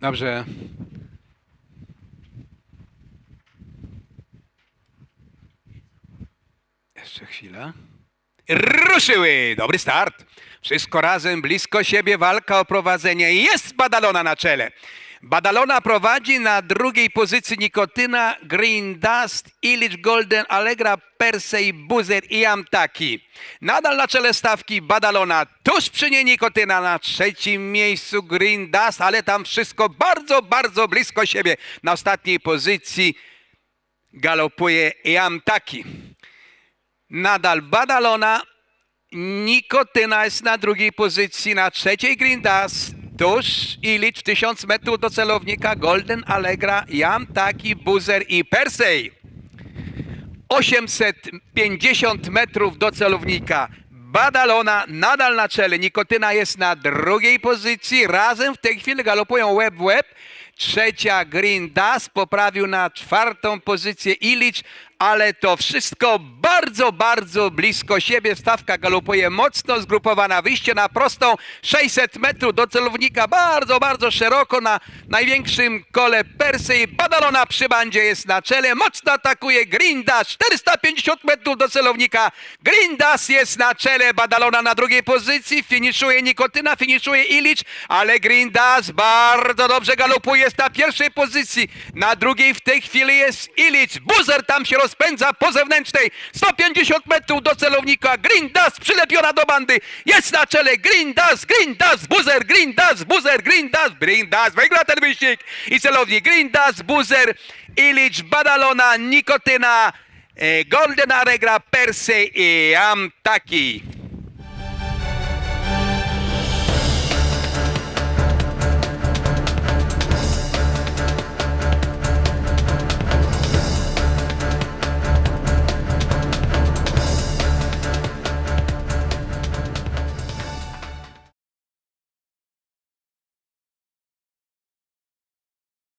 Dobrze. Jeszcze chwila. Ruszyły! Dobry start. Wszystko razem, blisko siebie, walka o prowadzenie. Jest Badalona na czele. Badalona prowadzi na drugiej pozycji Nikotyna, Green Dust, Illich Golden, Allegra, Persej, Buzer i Amtaki. Nadal na czele stawki Badalona, tuż przy niej Nikotyna na trzecim miejscu Green Dust, ale tam wszystko bardzo, bardzo blisko siebie. Na ostatniej pozycji galopuje Amtaki. Nadal Badalona, Nikotyna jest na drugiej pozycji, na trzeciej Green Dust, tuż Illich 1000 metrów do celownika, Golden Allegra, Jam Taki, Buzer i Persej. 850 metrów do celownika. Badalona nadal na czele, Nikotyna jest na drugiej pozycji, razem w tej chwili galopują łeb w łeb. Trzecia Green Dust poprawił na czwartą pozycję Illich, ale to wszystko bardzo, bardzo blisko siebie. Stawka galopuje mocno zgrupowana. Wyjście na prostą 600 metrów do celownika. Bardzo, bardzo szeroko na największym kole Persy. Badalona przy bandzie jest na czele. Mocno atakuje Green Dust. 450 metrów do celownika. Green Dust jest na czele. Badalona na drugiej pozycji. Finiszuje Nikotyna, finiszuje Illich, ale Green Dust bardzo dobrze galopuje. Jest na pierwszej pozycji. Na drugiej w tej chwili jest Illich. Buzer tam się rozpędza po zewnętrznej. 150 metrów do celownika. Green Dust przylepiona do bandy. Jest na czele Green Dust, Buzer, Green Dust, Buzer, Green Dust. Wygra ten wyścig. I celownik Green Dust, Buzer, Illich, Badalona, Nikotyna, e, Golden Aregra, Persej i Amtaki.